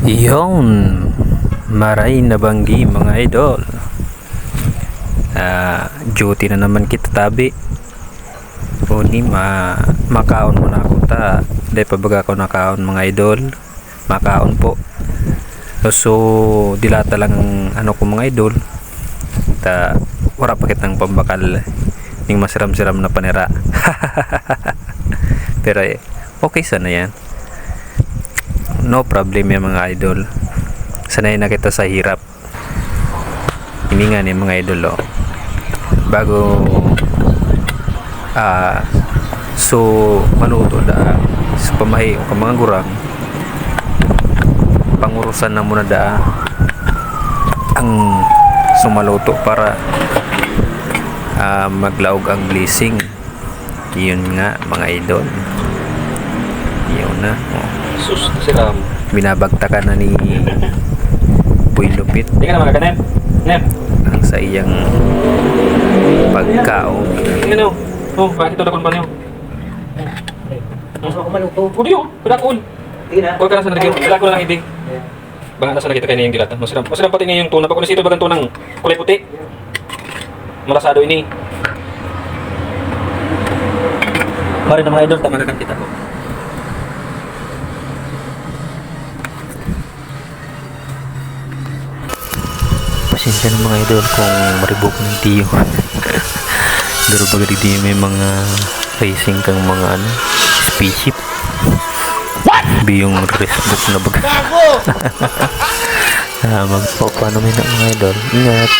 Iyon, maray na banggi mga idol. Ah, duty na naman kita tabi. Uni ma makaon mo na ako ta. Dahil pabaga ko nakaon mga idol. Makaon po. So, dilata lang ang ano ko mga idol. Ta, wala pa kitang pambakal. Yung masiram-siram na panira. Pero eh, okay sana yan. No problem yan mga idol. Sanay na kita sa hirap. Hininga ni mga idol oh. Bago ah so maluto da sa pamahi o mga pangurusan na muna da ang sumaluto para ah, maglaog ang blessing yun nga mga idol yun na oh. Sus, siram. binabagtakan na ni Boy Lupit Tingnan naman kaganin. Nen. ang sa iyang pagkaon Tingnan nyo. Oh, bakit ito lakon pa niyo? Gusto ko maluto. Udi oh, kadakon. Sige na. Ka lang sa nalagyan. Wala ko lang hindi. Baka nasa nakita kayo na yung dilata. Masiram. Masiram pati na yung tuna. Pag kung nasito bagang tunang kulay puti. Marasado ini. Mari na mga idol, tama na kita ko. Pasensya ng mga idol kung maribok ng tiyo pero baga di may mga racing kang mga ano spaceship. What? biyong race book na baga ah, magpapano may na mga idol? Ingat